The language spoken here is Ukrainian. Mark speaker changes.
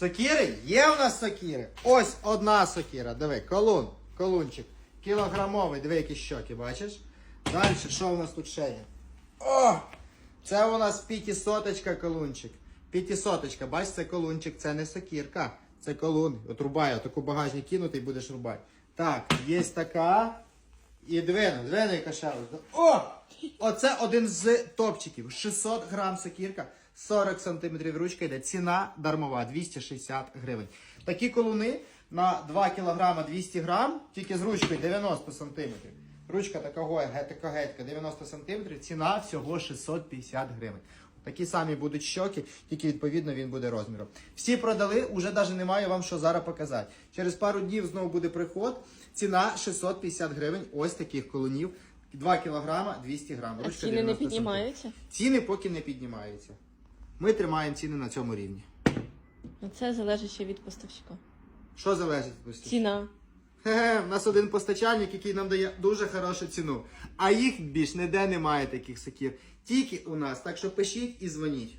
Speaker 1: Сокіри? Є у нас сокіри. Ось одна сокіра. Диви, колун, колунчик. Кілограмовий, диви, які щоки, бачиш? Далі, що у нас тут ще є? О! Це у нас п'ятисоточка колунчик. П'ятисоточка, бачиш, це колунчик, це не сокірка, це колун. От рубай, таку багажник кинути і будеш рубати. Так, є така. І двину, двину яка ще. О! Оце один з топчиків. 600 грам сокірка, 40 сантиметрів ручка йде. Ціна дармова, 260 гривень. Такі колуни на 2 кг 200 грам, тільки з ручкою 90 сантиметрів. Ручка така така гетька 90 сантиметрів, ціна всього 650 гривень. Такі самі будуть щоки, тільки відповідно він буде розміром. Всі продали, уже навіть немає вам що зараз показати. Через пару днів знову буде приход. Ціна 650 гривень. Ось таких колонів. 2 кг 200 грам.
Speaker 2: А
Speaker 1: Ручка
Speaker 2: ціни не
Speaker 1: 90
Speaker 2: піднімаються?
Speaker 1: Ціни поки не піднімаються. Ми тримаємо ціни на цьому рівні.
Speaker 2: Ну, Це залежить ще від поставщика.
Speaker 1: Що залежить від поставщика?
Speaker 2: Ціна.
Speaker 1: Хе-хе, у нас один постачальник, який нам дає дуже хорошу ціну. А їх більш ніде немає таких сокір. Тільки у нас. Так що пишіть і дзвоніть.